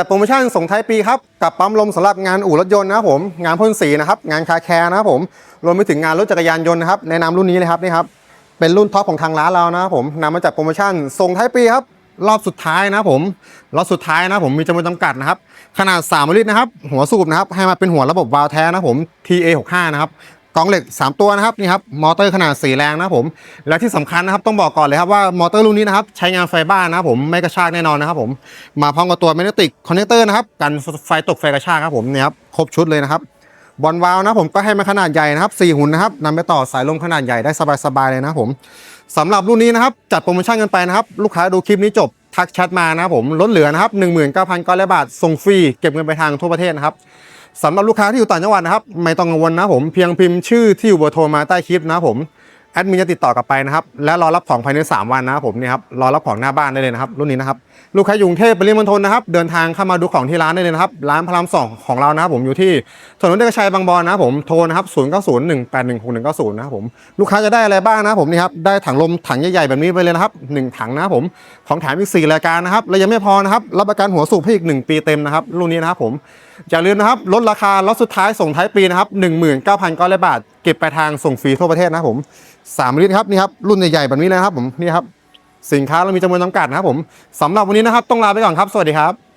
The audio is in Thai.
จัดโปรโมชั่นส่งท้ายปีครับ กับปั๊มลมสำหรับงานอู่รถยนต์นะครับผม งานพ่นสีนะครับ งานคาแคร์นะครับผม รวมไปถึงงานรถจักรยานยนต์นะครับ แนะนำรุ่นนี้เลยครับนี่ครับ เป็นรุ่นท็อปของทางร้านเรานะครับผมนำมาจัดโปรโมชั่นส่งท้ายปีครับ รอบสุดท้ายนะครับผม รอบสุดท้ายนะผมมีจำนวนจำกัดนะครับ ขนาด 3 ลิตรนะครับ หัวสูบนะครับ ให้มาเป็นหัวระบบวาล์วแท้นะผม TA65 นะครับ กล่องเหล็ก 3 ตัวนะครับนี่ครับมอเตอร์ขนาด4แรงนะครับผมและที่สำคัญนะครับต้องบอกก่อนเลยครับว่ามอเตอร์รุ่นนี้นะครับใช้งานไฟบ้านนะครับผมไม่กระชากแน่นอนนะครับผมมาพร้อมกับตัวแมกเนติกคอนเนคเตอร์นะครับกันไฟตกไฟกระชากครับผมเนี่ยครับครบชุดเลยนะครับบอลวาล์วนะผมก็ให้มาขนาดใหญ่นะครับ4หุ่นนะครับนำไปต่อสายลมขนาดใหญ่ได้สบายๆเลยนะผมสำหรับรุ่นนี้นะครับจัดโปรโมชั่นกันไปนะครับลูกค้าดูคลิปนี้จบทักแชทมานะครับผมลดเหลือนะครับ19,900บาทส่งฟรีเก็บเงินไปทางทั่วประเทศนะครับ สำหรับลูกค้าที่อยู่ต่างจังหวัดนะครับ ไม่ต้องกังวลนะผมเพียงพิมพ์ชื่อที่อยู่เบอร์โทรมาใต้คลิปนะผมแอดมินจะติดต่อกลับไปนะครับและรอรับของภายใน 3 วันนะครับผมเนี่ยครับรอรับของหน้าบ้านได้เลยนะครับรุ่นนี้นะครับลูกค้าอยู่กรุงเทพปริมณฑลนะครับเดินทางเข้ามาดูของที่ร้านได้เลยนะครับร้านพระรามสองของเรานะครับผมอยู่ที่ถนนเอกชัยบางบอนนะครับผมโทรนะครับ0 9 0 1 8 1 6 1 9 0นะครับผมลูกค้าจะได้อะไรบ้างนะครับผมนี่ครับได้ถังลมถังใหญ่ๆแบบนี้ไปเลยนะครับหนึ่งถังนะครับผมของแถมอีก4รายการนะครับและยังไม่พอนะครับรับประกันหัวสูบให้อีก1ปีเต็มนะครับรุ่นนี้นะครับผม อย่าลืมนะครับลดราคาล็อตสุดท้ายส่งท้ายปีนะครับ19,900บาท เก็บไปลายทางส่งฟรีทั่วประเทศนะครับผม3ลิตรครับนี่ครับรุ่นใหญ่ๆแบบนี้เลยนะครับผมนี่ครับสินค้าเรามีจำนวนจำกัดนะครับผมสำหรับวันนี้นะครับต้องลาไปก่อนครับ สวัสดีครับ